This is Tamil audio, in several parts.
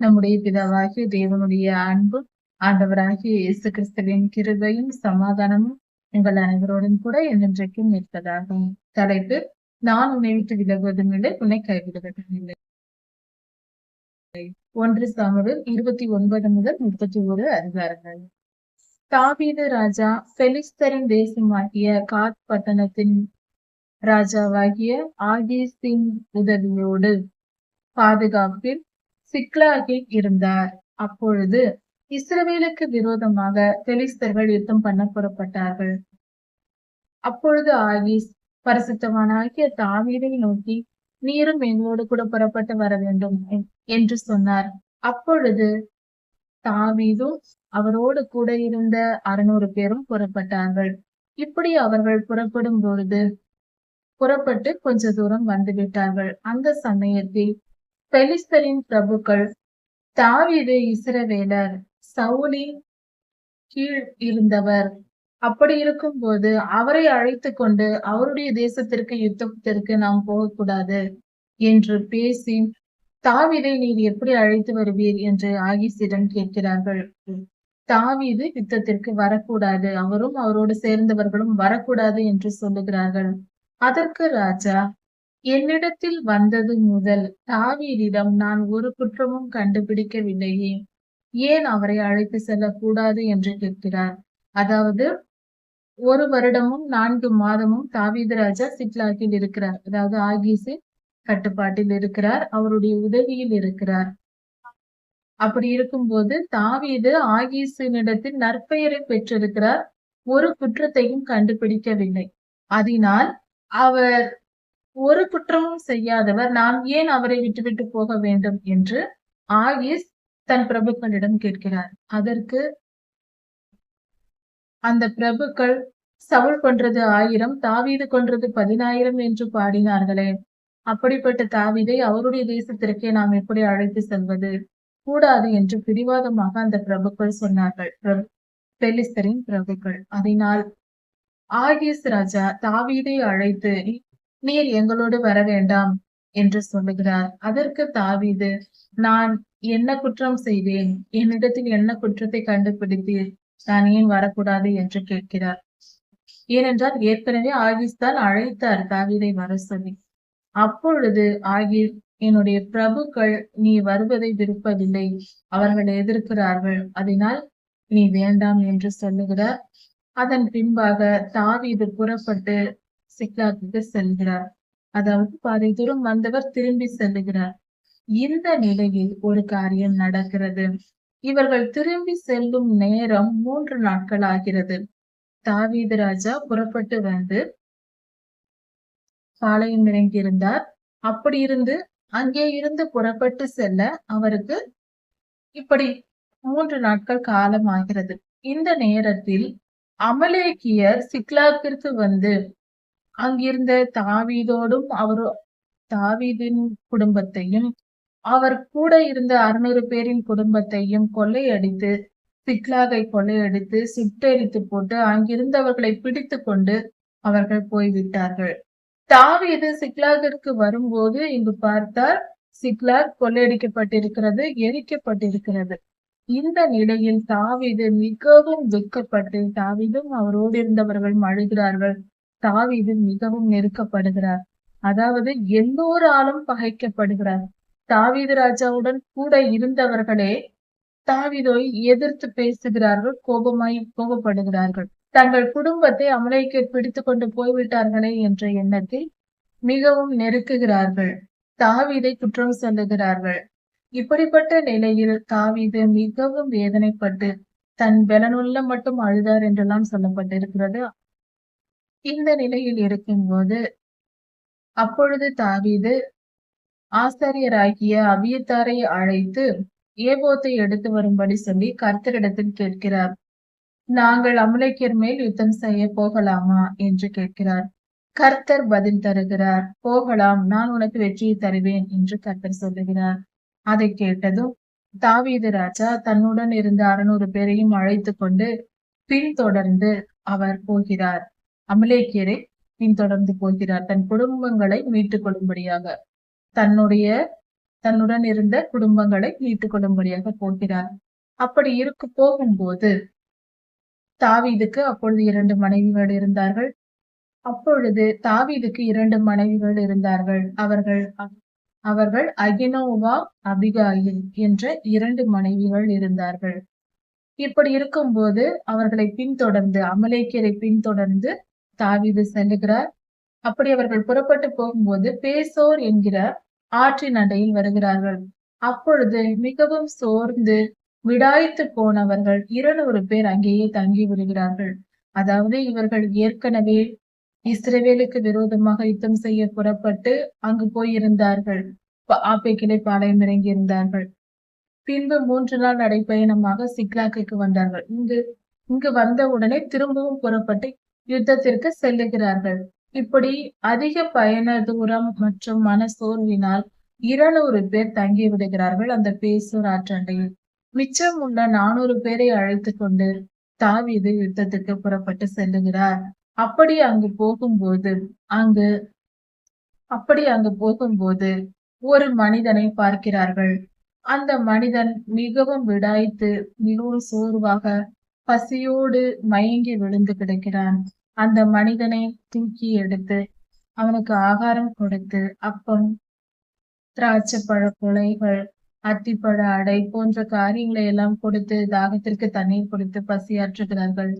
நம்முடைய பிதாவாகிய தேவனுடைய அன்பு ஆண்டவராகிய இயேசு கிறிஸ்துவின் கிருபையும் சமாதானமும் உங்கள் அனைவரோடும் கூட என்றென்றைக்கும் நிற்பதாகும் தலைப்பு நான் உன்னை விட்டு விலகுவதும் இல்லை உன்னை கைவிடுவதும் இல்லை ஒன்று சாமுவேல் இருபத்தி ஒன்பது முதல் முப்பத்தி ஒரு அதிகாரங்கள். தாவீது ராஜா பெலிஸ்தரின் தேசமாகிய காத் பட்டணத்தின் ராஜாவாகிய ஆகீஸின் உதவியோடு பாதுகாப்பில் சிக்லாகில் இருந்தார். அப்பொழுது இஸ்ரவேலுக்கு விரோதமாக பெலிஸ்தர்கள் யுத்தம் பண்ண புறப்பட்டார்கள். அப்பொழுது ஆகிஸ் பரிசுத்தவானாகிய தாவீதை நோக்கி நீரும் எங்களோடு கூட புறப்பட்டு வர வேண்டும் என்று சொன்னார். அப்பொழுது தாவீதும் அவரோடு கூட இருந்த அறுநூறு பேரும் புறப்பட்டார்கள். இப்படி அவர்கள் புறப்படும் பொழுது புறப்பட்டு கொஞ்ச தூரம் வந்துவிட்டார்கள் அந்த சமயத்தில் பெலிஸ்தரின் பிரபுக்கள் தாவீது இஸ்ரவேலர் சவுலின் கீழ் இருந்தவர். அப்படி இருக்கும்போது அவரை அழைத்து கொண்டு அவருடைய தேசத்திற்கு யுத்தத்திற்கு நாம் போகக்கூடாது என்று பேசி தாவீதை நீர் எப்படி அழைத்து வருவீர்? என்று ஆகிசிடம் கேட்கிறார்கள். தாவீது யுத்தத்திற்கு வரக்கூடாது. அவரும் அவரோடு சேர்ந்தவர்களும் வரக்கூடாது என்று சொல்லுகிறார்கள். அதற்கு ராஜா என்னிடத்தில் வந்தது முதல் தாவீரிடம் நான் ஒரு குற்றமும் கண்டுபிடிக்கவில்லையே. ஏன் அவரை அழைத்து செல்லக்கூடாது என்று கேட்கிறார். அதாவது ஒரு வருடமும் நான்கு மாதமும் தாவீது ராஜா சிட்லாக்கில் இருக்கிறார். அதாவது ஆகிசு கட்டுப்பாட்டில் இருக்கிறார். அவருடைய உதவியில் இருக்கிறார். அப்படி இருக்கும்போது தாவீது ஆகீசினிடத்தில் நற்பெயரை பெற்றிருக்கிறார். ஒரு குற்றத்தையும் கண்டுபிடிக்கவில்லை. அதனால் அவர் ஒரு குற்றமும் செய்யாதவர் நாம் ஏன் அவரை விட்டுவிட்டு போக வேண்டும் என்று ஆயிஸ் தன் பிரபுக்களிடம் கேட்கிறார். அதற்கு அந்த பிரபுக்கள் சவுல் கொன்றது ஆயிரம் தாவீது கொன்றது பதினாயிரம் என்று பாடினார்களே. அப்படிப்பட்ட தாவீதை அவருடைய தேசத்திற்கே நாம் எப்படி அழைத்து செல்வது? கூடாது என்று பிடிவாதமாக அந்த பிரபுக்கள் சொன்னார்கள். பெலிஸ்தரின் பிரபுக்கள். அதனால் ஆகியஸ் ராஜா தாவீதை அழைத்து நீர் எங்களோடு வர வேண்டாம் என்று சொல்லுகிறார். அதற்கு தாவீது நான் என்ன குற்றம் செய்தேன் என்னிடத்தில் என்ன குற்றத்தை கண்டுபிடித்தீர்? நான் ஏன் வரக்கூடாது? என்று கேட்கிறார். ஏனென்றால் ஏற்கனவே ஆகிஸ்தான் அழைத்தார் தாவீதை வர சொல்லி. அப்பொழுது ஆகிஸ் என்னுடைய பிரபுக்கள் நீ வருவதை விருப்பதில்லை. அவர்கள் எதிர்க்கிறார்கள். அதனால் நீ வேண்டாம் என்று சொல்லுகிறார். அதன் பின்பாக தாவீது புறப்பட்டு சிக்லாக்கு செல்கிறார். அதாவது பாதை தூரம் வந்தவர் திரும்பி செல்லுகிறார். இந்த நிலையில் ஒரு காரியம் நடக்கிறது. இவர்கள் திரும்பி செல்லும் நேரம் மூன்று நாட்கள் ஆகிறது. தாவீது ராஜா புறப்பட்டு வந்து பாளையம் இறங்கியிருந்தார். அப்படி இருந்து அங்கே இருந்து புறப்பட்டு செல்ல அவருக்கு இப்படி மூன்று நாட்கள் காலம் ஆகிறது. இந்த நேரத்தில் அமலேக்கியர் சிக்லாக்கிற்கு வந்து அங்கிருந்த தாவீதோடும் அவர் தாவீதின் குடும்பத்தையும் அவர் கூட இருந்த அறுநூறு பேரின் குடும்பத்தையும் கொள்ளையடித்து சிக்லாகை கொள்ளையடித்து சுட்டெரித்து போட்டு அங்கிருந்தவர்களை பிடித்து கொண்டு அவர்கள் போய்விட்டார்கள். தாவீது சிக்லாகிற்கு வரும்போது இங்கு பார்த்தால் சிக்லாக் கொள்ளையடிக்கப்பட்டிருக்கிறது எரிக்கப்பட்டிருக்கிறது. இந்த நிலையில் தாவீது மிகவும் துக்கப்பட்டு தாவீதும் அவரோடு இருந்தவர்கள் அழுகிறார்கள் தாவீது மிகவும் நெருக்கப்படுகிறார். அதாவது எல்லோராலும் பகைக்கப்படுகிறார். தாவீது ராஜாவுடன் கூட இருந்தவர்களே தாவீதை எதிர்த்து பேசுகிறார்கள் கோபமாய் கோபப்படுகிறார்கள். தங்கள் குடும்பத்தை அமலைக்கு பிடித்து கொண்டு போய்விட்டார்களே என்ற எண்ணத்தில் மிகவும் நெருக்குகிறார்கள். தாவீதை குற்றம் சொல்லுகிறார்கள். இப்படிப்பட்ட நிலையில் தாவீது மிகவும் வேதனைப்பட்டு தன் பலனுள்ள மட்டும் அழுதார் என்றெல்லாம் சொல்லப்பட்டிருக்கிறது. இந்த நிலையில் இருக்கும்போது அப்பொழுது தாவீது ஆசாரியராகிய அபியத்தாரை அழைத்து ஏபோத்தை எடுத்து வரும்படி சொல்லி கர்த்தரிடத்தில் கேட்கிறார். நாங்கள் அமலைக்கியர் மேல் யுத்தம் செய்ய போகலாமா? என்று கேட்கிறார். கர்த்தர் பதில் தருகிறார் போகலாம் நான் உனக்கு வெற்றியை தருவேன் என்று கர்த்தர் சொல்லுகிறார். அதை கேட்டதும் தாவீது ராஜா தன்னுடன் இருந்த அறுநூறு பேரையும் அழைத்து கொண்டு பின்தொடர்ந்து அவர் போகிறார். அமலேக்கியரை பின்தொடர்ந்து போகிறார். தன் குடும்பங்களை மீட்டுக் கொள்ளும்படியாக தன்னுடைய தன்னுடன் இருந்த குடும்பங்களை மீட்டுக் கொள்ளும்படியாக போகிறார். அப்படி இருக்கு போகும்போது தாவீதுக்கு அப்பொழுது இரண்டு மனைவிகள் இருந்தார்கள். அப்பொழுது தாவீதுக்கு இரண்டு மனைவிகள் இருந்தார்கள். அவர்கள் அவர்கள் அகினோவா அபிகாயில் என்ற இரண்டு மனைவிகள் இருந்தார்கள். இப்படி இருக்கும்போது அவர்களை பின்தொடர்ந்து அமலேக்கியரை பின்தொடர்ந்து தாவிது செல்லுகிறார். அப்படி அவர்கள் புறப்பட்டு போகும்போது பேசோர் என்கிற ஆற்றின் அண்டையில் வருகிறார்கள். அப்பொழுது மிகவும் சோர்ந்து விடாய்த்து போனவர்கள் இருநூறு பேர் அங்கேயே தங்கி விடுகிறார்கள். அதாவது இவர்கள் ஏற்கனவே இஸ்ரேவேலுக்கு விரோதமாக யுத்தம் செய்ய புறப்பட்டு அங்கு போயிருந்தார்கள். ஆப்பேக்கிளை பாளையம் இறங்கி இருந்தார்கள். பின்பு மூன்று நாள் நடைப்பயணமாக சிக்லாக்கு வந்தார்கள். இங்கு இங்கு வந்த உடனே திரும்பவும் புறப்பட்டு யுத்தத்திற்கு செல்லுகிறார்கள். இப்படி அதிக பயண தூரம் மற்றும் மன சோர்வினால் இருநூறு பேர் தங்கி விடுகிறார்கள் அந்த பேசூர் ஆற்றண்டையில் மிச்சம் உள்ள நானூறு பேரை அழைத்து கொண்டு தாவீது யுத்தத்துக்கு புறப்பட்டு செல்லுகிறார். அப்படி அங்கு போகும்போது அங்கு அப்படி அங்கு போகும்போது ஒரு மனிதனை பார்க்கிறார்கள். அந்த மனிதன் மிகவும் விடாய்த்து மிகவும் சோர்வாக பசியோடு மயங்கி விழுந்து கிடக்கிறான். அந்த மனிதனை தூக்கி எடுத்து அவனுக்கு ஆகாரம் கொடுத்து அப்பம் திராட்சை பழ அத்திப்பழ அடை போன்ற காரியங்களை எல்லாம் கொடுத்து தாகத்திற்கு தண்ணீர் கொடுத்து பசியாற்றுகிறார்கள்.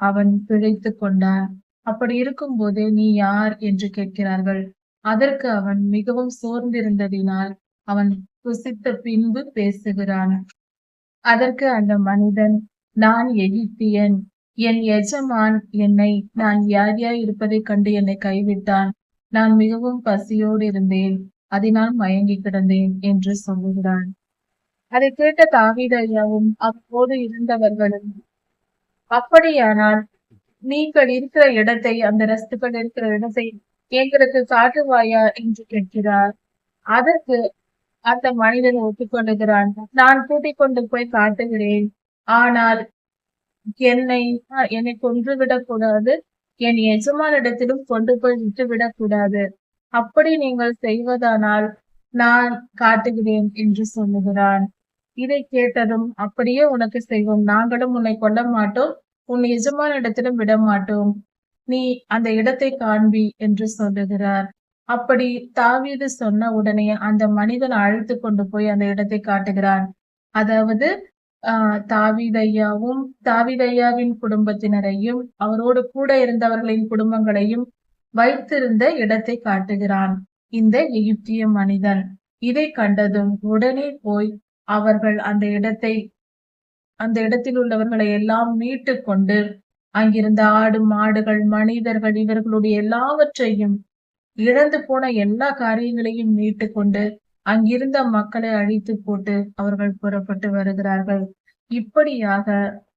அவன் பிழைத்து கொண்டான். அப்படி இருக்கும் போது நீ யார் என்று கேட்கிறார்கள். அதற்கு அவன் மிகவும் சோர்ந்திருந்ததினால் அவன் புசித்த பின்பு பேசுகிறான். அதற்கு அந்த மனிதன் நான் எகிப்தியன். என் எஜமான் என்னை நான் யார் யார் இருப்பதைக் கண்டு என்னை கைவிட்டான். நான் மிகவும் பசியோடு இருந்தேன். அதனால் மயங்கி கிடந்தேன் என்று சொல்லுகிறான். அதை கேட்ட தாவிதையாவும் அப்போது இருந்தவர்களும் அப்படியானால் நீங்கள் இருக்கிற இடத்தை அந்த ரஸ்துக்கள் இருக்கிற இடத்தை எங்களுக்கு காட்டுவாயா? என்று கேட்கிறார். அதற்கு அந்த மனிதன் ஒப்புக்கொள்ளுகிறான். நான் கூட்டிக் கொண்டு போய் காட்டுகிறேன். ஆனால் என்னை என்னை கொன்றுவிடக் கூடாது என் எஜமானிடத்திலும் கொண்டு போய் விட்டுவிடக் கூடாது அப்படி நீங்கள் செய்வதானால் நான் காட்டுகிறேன் என்று சொல்லுகிறான். இதை கேட்டதும் அப்படியே உனக்கு செய்வோம். நாங்களும் உன்னை கொல்ல மாட்டோம் உன் எஜமானிடத்திலும் விட மாட்டோம் நீ அந்த இடத்தை காண்பி என்று சொல்லுகிறார். அப்படி தாவீது சொன்ன உடனே அந்த மனிதன் அழைத்து கொண்டு போய் அந்த இடத்தை காட்டுகிறான். அதாவது தாவிதையாவும் தாவிதையாவின் குடும்பத்தினரையும் அவரோடு கூட இருந்தவர்களின் குடும்பங்களையும் வைத்திருந்த இடத்தை காட்டுகிறான். இந்த எகிப்திய மனிதன். இதை கண்டதும் உடனே போய் அவர்கள் அந்த இடத்தை அந்த இடத்தில் உள்ளவர்களை எல்லாம் மீட்டு கொண்டு அங்கிருந்த ஆடு மாடுகள் மனிதர்கள் இவர்களுடைய எல்லாவற்றையும் இழந்து போன எல்லா காரியங்களையும் மீட்டு கொண்டு அங்கிருந்த மக்களை அழித்து போட்டு அவர்கள் புறப்பட்டு வருகிறார்கள். இப்படியாக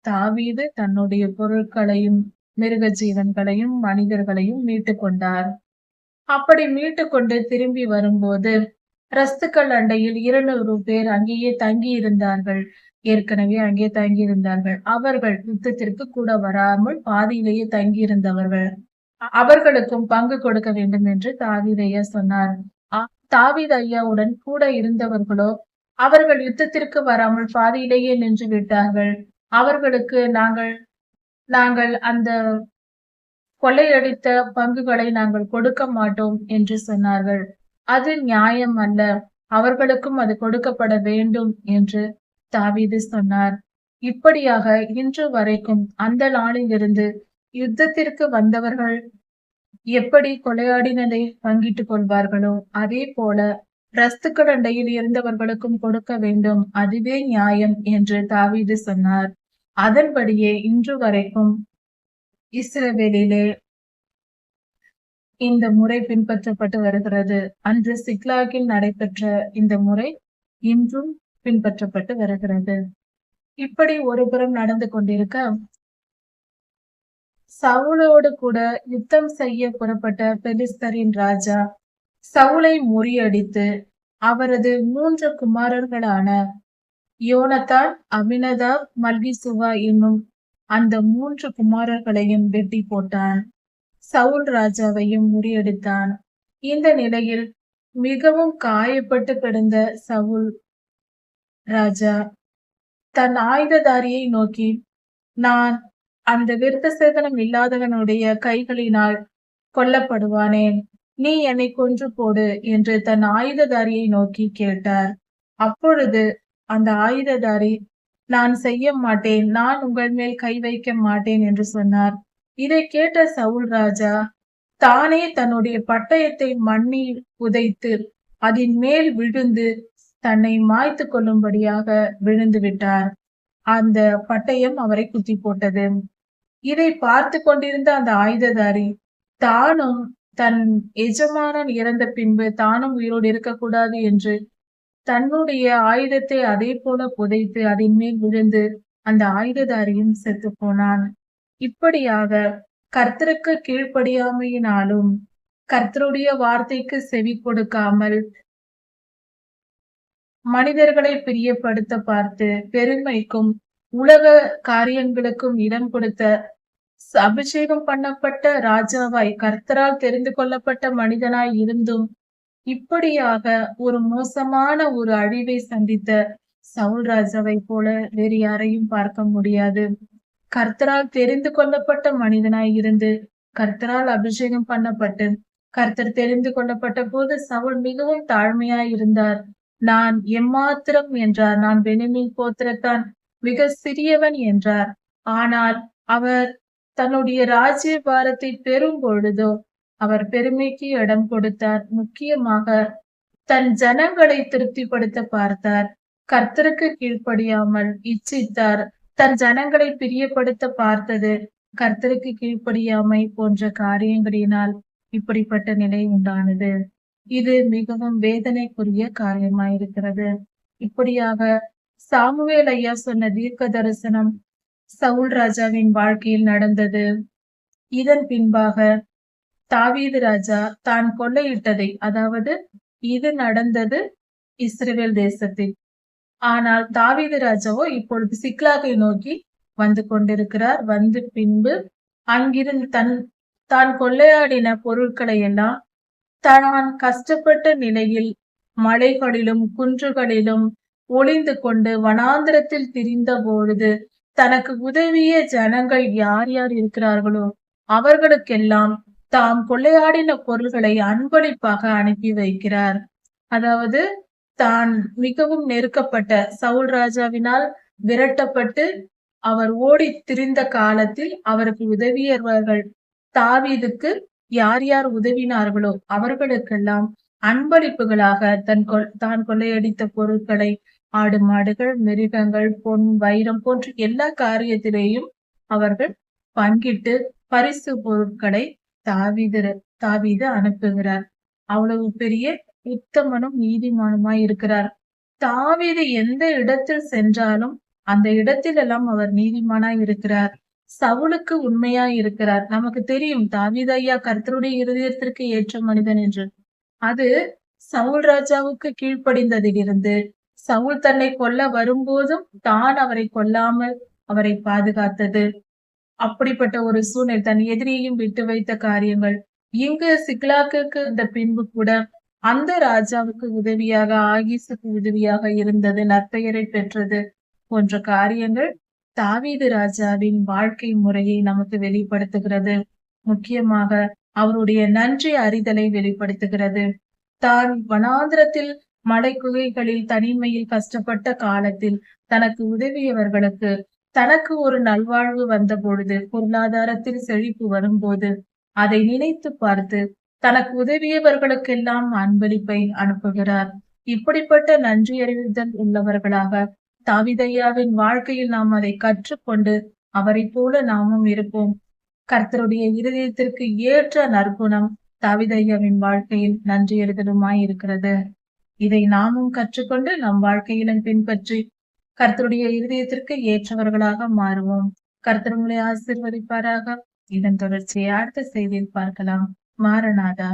தாவீது தன்னுடைய பொருட்களையும் மிருக ஜீவன்களையும் மனிதர்களையும் மீட்டு கொண்டார். அப்படி மீட்டு கொண்டு திரும்பி வரும்போது ரஸ்துக்கள் அண்டையில் இருநூறு பேர் அங்கேயே தங்கி இருந்தார்கள் ஏற்கனவே அங்கே தங்கி இருந்தார்கள் அவர்கள் யுத்தத்திற்கு கூட வராமல் பாதியிலேயே தங்கி இருந்தவர்கள் அவர்களுக்கும் பங்கு கொடுக்க வேண்டும் என்று தாவிதையா சொன்னார். தாவித ஐயாவுடன் கூட இருந்தவர்களோ அவர்கள் யுத்தத்திற்கு வராமல் பாதியிலேயே நின்று விட்டார்கள். அவர்களுக்கு நாங்கள் நாங்கள் அந்த கொள்ளையடித்த பங்குகளை நாங்கள் கொடுக்க மாட்டோம் என்று சொன்னார்கள். அது நியாயம் அல்ல. அவர்களுக்கும் அது கொடுக்கப்பட வேண்டும் என்று தாவீது சொன்னார். இப்படியாக இன்று வரைக்கும் அந்த நாளிலிருந்து யுத்தத்திற்கு வந்தவர்கள் எப்படி கொலையாடினதை பங்கிட்டுக் கொள்வார்களோ அதே போல ரஸ்துக்கடண்டையில் இருந்தவர்களுக்கும் கொடுக்க வேண்டும் அதுவே நியாயம் என்று தாவீது சொன்னார். அதன்படியே இன்று வரைக்கும் இஸ்ரவேலிலே இந்த முறை பின்பற்றப்பட்டு வருகிறது. அன்று சிக்லாகில் நடைபெற்ற இந்த முறை இன்றும் பின்பற்றப்பட்டு வருகிறது. இப்படி ஒருபுறம் நடந்து கொண்டிருக்க சவுளோடு கூட யுத்தம் செய்ய புறப்பட்ட பெலிஸ்தரின் ராஜா சவுளை முறியடித்து அவரது மூன்று குமாரர்களான யோனத்தான் அமினதா மல்கிசுவா என்னும் அந்த மூன்று குமாரர்களையும் வெட்டி போட்டான். சவுல் ராஜாவையும் முறியடித்தான். இந்த நிலையில் மிகவும் காயப்பட்டு கிடந்த சவுல் ராஜா தன் ஆயுததாரியை நோக்கி நான் அந்த விருத்த சேதனம் இல்லாதவனுடைய கைகளினால் கொல்லப்படுவானேன் நீ என்னை கொன்று போடு என்று தன் ஆயுததாரியை நோக்கி கேட்டார். அப்பொழுது அந்த ஆயுததாரி நான் செய்ய மாட்டேன் நான் உங்கள் மேல் கை வைக்க மாட்டேன் என்று சொன்னார். இதை கேட்ட சவுல் ராஜா தானே தன்னுடைய பட்டயத்தை மண்ணில் புதைத்து அதன் மேல் விழுந்து தன்னை மாய்த்து கொள்ளும்படியாக விழுந்து விட்டார். அந்த பட்டயம் அவரை குத்தி போட்டது. இதை பார்த்து கொண்டிருந்த அந்த ஆயுததாரி தானும் தன் எஜமானன் இறந்த பின்பு தானும் உயிரோடு இருக்கக்கூடாது என்று தன்னுடைய ஆயுதத்தை அதே போல புதைத்து அதன் மேல் விழுந்து அந்த ஆயுததாரியும் செத்து போனான். இப்படியாக கர்த்தருக்கு கீழ்ப்படியாமையினாலும் கர்த்தருடைய வார்த்தைக்கு செவி கொடுக்காமல் மனிதர்களை பிரியப்படுத்த பார்த்து பெருமைக்கும் உலக காரியங்களுக்கும் இடம் கொடுத்த அபிஷேகம் பண்ணப்பட்ட ராஜாவாய் கர்த்தரால் தெரிந்து கொள்ளப்பட்ட மனிதனாய் இருந்தும் இப்படியாக ஒரு மோசமான ஒரு அழிவை சந்தித்த சவுல் ராஜாவை போல வேறு யாரையும் பார்க்க முடியாது. கர்த்தரால் தெரிந்து கொள்ளப்பட்ட மனிதனாய் இருந்து கர்த்தரால் அபிஷேகம் பண்ணப்பட்டு கர்த்தர் தெரிந்து கொள்ளப்பட்ட போது சவுல் மிகவும் தாழ்மையாய் இருந்தார். நான் எம்மாத்திரம் என்றார். நான் பெனிமின் கோத்திரத்தான் மிக சிறியவன் என்றார். ஆனால் அவர் தன்னுடைய ராஜ்ய பாரத்தை பெறும் பொழுதோ அவர் பெருமைக்கு இடம் கொடுத்தார். முக்கியமாக தன் ஜனங்களை திருப்திப்படுத்த பார்த்தார். கர்த்தருக்கு கீழ்ப்படியாமல் இச்சித்தார். தன் ஜனங்களை பிரியப்படுத்த பார்த்தது கர்த்தருக்கு கீழ்ப்படியாமை போன்ற காரியங்களினால் இப்படிப்பட்ட நிலை உண்டானது. இது மிகவும் வேதனைக்குரிய காரியமாயிருக்கிறது. இப்படியாக சாமுவேல் ஐயா சொன்ன தீர்க்க தரிசனம் சவுல் ராஜாவின் வாழ்க்கையில் நடந்தது. இதன் பின்பாக தாவீது ராஜா தான் கொள்ளையிட்டதை அதாவது இது நடந்தது இஸ்ரேல் தேசத்தில். ஆனால் தாவீது ராஜாவோ இப்பொழுது சிக்லாகை நோக்கி வந்து கொண்டிருக்கிறார். வந்து பின்பு அங்கிருந்து தன் தான் கொள்ளையாடின பொருட்களை எல்லாம் தான் கஷ்டப்பட்ட நிலையில் மலைகளிலும் குன்றுகளிலும் ஒளிந்து கொண்டு வனாந்திரத்தில் திரிந்த பொழுது தனக்கு உதவிய ஜனங்கள் யார் யார் இருக்கிறார்களோ அவர்களுக்கெல்லாம் தாம் கொள்ளையாடின பொருள்களை அன்பளிப்பாக அனுப்பி வைக்கிறார். அதாவது தான் மிகவும் நெருக்கப்பட்ட சவுல் ராஜாவினால் விரட்டப்பட்டு அவர் ஓடி திரிந்த காலத்தில் அவருக்கு உதவியவர்கள் தாவீதுக்கு யார் யார் உதவினார்களோ அவர்களுக்கெல்லாம் அன்பளிப்புகளாக தன் தான் கொள்ளையடித்த பொருட்களை ஆடு மாடுகள் மிருகங்கள் பொன் வைரம் போன்ற எல்லா காரியத்திலேயும் அவர்கள் பங்கிட்டு பரிசு பொருட்களை தாவீது தாவித அனுப்புகிறார். அவ்வளவு பெரிய உத்தமனும் நீதிமானுமாய் இருக்கிறார். தாவீது எந்த இடத்தில் சென்றாலும் அந்த இடத்தில் எல்லாம் அவர் நீதிமானாய் இருக்கிறார். சவுளுக்கு உண்மையாய் இருக்கிறார். நமக்கு தெரியும் தாவீது ஐயா கர்த்தருடைய இருதயத்திற்கு ஏற்ற மனிதன் என்று. அது சவுல் ராஜாவுக்கு கீழ்ப்படிந்ததிலிருந்து சவுல் தன்னை கொல்ல வரும்போதும் தான் அவரை கொல்லாமல் அவரை பாதுகாத்தது. அப்படிப்பட்ட ஒரு சூழ்நிலை தன் எதிரியையும் விட்டு வைத்த காரியங்கள். இங்கு சிக்லாக்கு இந்த பின்பு கூட அந்த ராஜாவுக்கு உதவியாக ஆகிசுக்கு உதவியாக இருந்தது நற்பெயரை பெற்றது போன்ற காரியங்கள் தாவீது ராஜாவின் வாழ்க்கை முறையை நமக்கு வெளிப்படுத்துகிறது. முக்கியமாக அவருடைய நன்றி அறிதலை வெளிப்படுத்துகிறது. தான் வனாந்திரத்தில் மலை குகைகளில் தனிமையில் கஷ்டப்பட்ட காலத்தில் தனக்கு உதவியவர்களுக்கு தனக்கு ஒரு நல்வாழ்வு வந்த பொழுது பொருளாதாரத்தில் செழிப்பு வரும்போது அதை நினைத்து பார்த்து தனக்கு உதவியவர்களுக்கெல்லாம் அன்பளிப்பை அனுப்புகிறார். இப்படிப்பட்ட நன்றி உள்ளவர்களாக தாவிதையாவின் வாழ்க்கையில் நாம் அதை கற்றுக்கொண்டு அவரை போல நாமும் இருப்போம். கர்த்தருடைய இருதயத்திற்கு ஏற்ற நற்குணம் தாவிதையாவின் வாழ்க்கையில் நன்றியறிதலுமாய் இருக்கிறது இதை நாமும் கற்றுக்கொண்டு நம் வாழ்க்கையிலும் பின்பற்றி கர்த்தருடைய இருதயத்திற்கு ஏற்றவர்களாக மாறுவோம். கர்த்தருங்களை ஆசிர்வதிப்பாராக. இதன் தொடர்ச்சியை அடுத்த செய்தியில் பார்க்கலாம். மாரநாதா